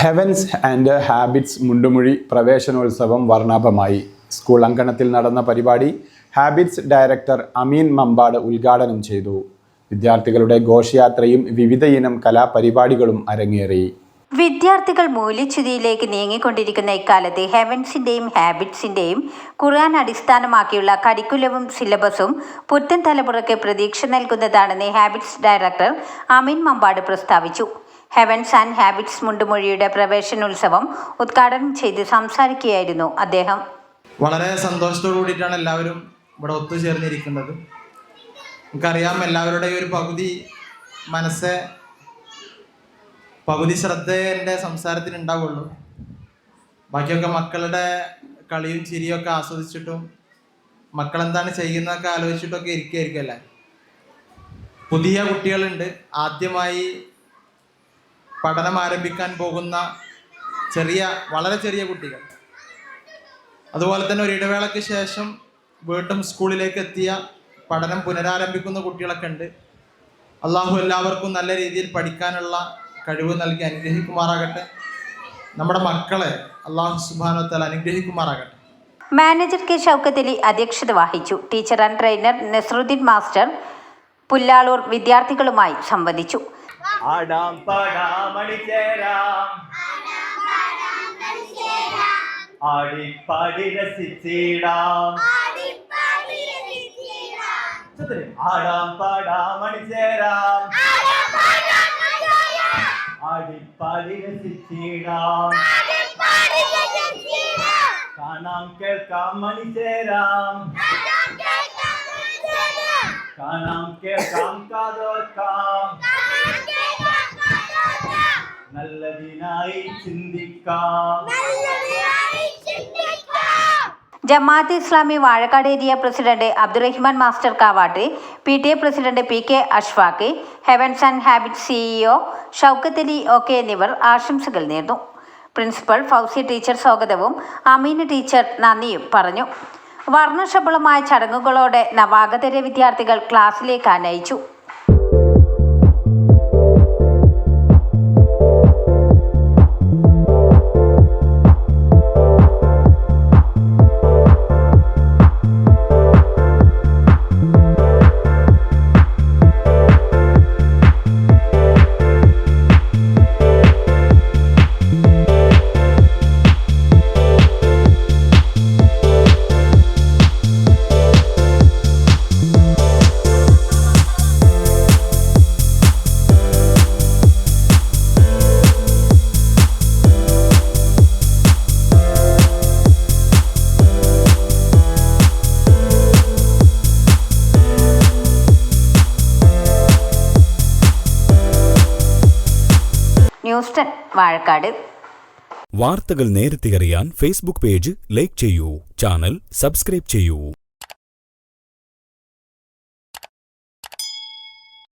Heavens and habits Mundumuzhi പ്രവേശനോത്സവം വർണാഭമായി. School അങ്കണത്തിൽ നടന്ന പരിപാടി ഹാബിറ്റ്സ് ഡയറക്ടർ അമീൻ മമ്പാട് ഉദ്ഘാടനം ചെയ്തു. വിദ്യാർത്ഥികളുടെ ഘോഷയാത്രയും വിവിധയിനം കലാപരിപാടികളും അരങ്ങേറി. വിദ്യാർത്ഥികൾ മൂല്യച്യുതിയിലേക്ക് നീങ്ങിക്കൊണ്ടിരിക്കുന്ന ഇക്കാലത്ത് ഹെവൻസിന്റെയും ഹാബിറ്റ്സിന്റെയും ഖുർആൻ അടിസ്ഥാനമാക്കിയുള്ള കരിക്കുലവും സിലബസും പുത്തൻ തലമുറയ്ക്ക് പ്രതീക്ഷ നൽകുന്നതാണെന്ന് ഹാബിറ്റ്സ് ഡയറക്ടർ അമീൻ മമ്പാട് പ്രസ്താവിച്ചു. ഹെവൻസ് ആൻഡ് ഹാബിറ്റ്സ് മുണ്ടുമൊഴിയുടെ പ്രവേശനോത്സവം ഉദ്ഘാടനം ചെയ്ത് സംസാരിക്കുകയായിരുന്നു അദ്ദേഹം. വളരെ സന്തോഷത്തോടു കൂടിയിട്ടാണ് എല്ലാവരും ഇവിടെ ഒത്തുചേർന്നിരിക്കുന്നത്. നമുക്കറിയാം എല്ലാവരുടെയും ഒരു പകുതി മനസ്സ് പകുതി ശ്രദ്ധ എന്റെ സംസാരത്തിന് ഉണ്ടാവുള്ളൂ ബാക്കിയൊക്കെ മക്കളുടെ കളിയും ചിരിയും ഒക്കെ ആസ്വദിച്ചിട്ടും മക്കളെന്താണ് ചെയ്യുന്നതൊക്കെ ആലോചിച്ചിട്ടൊക്കെ ഇരിക്കുകയായിരിക്കും അല്ലേ? പുതിയ കുട്ടികളുണ്ട്. ആദ്യമായി പഠനം ആരംഭിക്കാൻ പോകുന്ന ചെറിയ വളരെ ചെറിയ കുട്ടികൾ. അതുപോലെ തന്നെ ഒരു ഇടവേളയ്ക്ക് ശേഷം വീണ്ടും സ്കൂളിലേക്ക് എത്തിയ പഠനം പുനരാരംഭിക്കുന്ന കുട്ടികളൊക്കെ ഉണ്ട്. അള്ളാഹു എല്ലാവർക്കും നല്ല രീതിയിൽ പഠിക്കാനുള്ള കഴിവ് നൽകി അനുഗ്രഹിക്കുമാറാകട്ടെ. നമ്മുടെ മക്കളെ അള്ളാഹു സുബാനത്താൽ അനുഗ്രഹിക്കുമാറാകട്ടെ. മാനേജർ കെ ഷൗക്കത്ത് അലി അധ്യക്ഷത വഹിച്ചു. Teacher and trainer Nasaruddin master Pullalur വിദ്യാർത്ഥികളുമായി സംവദിച്ചു. ആടാം പാടാമണി ചേരാം ആടിപ്പാടി രസിച്ചിടാം. ചതുരം. ആടാം പാടാമണി ചേരാം ആടിപ്പാടി രസിച്ചിടാം കാണാം കേൾക്കാം മണി ചേരാം കാണാം കേൾക്കാം കാതോർക്കാം. നല്ലതിനായി ചിന്തിക്കാം. Jamaat Islami Vazhakkad area president Abdurahman master Kavatt P T A president P K Ashfaq Heavens and Habit CEO Shoukath Ali O K എന്നിവർ ആശംസകൾ നേർന്നു. പ്രിൻസിപ്പൽ ഫൗസി ടീച്ചർ സ്വാഗതവും അമീന ടീച്ചർ നന്ദിയും പറഞ്ഞു. വർണശബളമായ ചടങ്ങുകളോടെ നവാഗതര വിദ്യാർത്ഥികൾ ക്ലാസ്സിലേക്ക് അനയിച്ചു ന്യൂസ് ടെൻ വാഴക്കാട്. വാർത്തകൾ നേരത്തെ അറിയാൻ ഫേസ്ബുക്ക് പേജ് ലൈക്ക് ചെയ്യൂ ചാനൽ സബ്സ്ക്രൈബ് ചെയ്യൂ.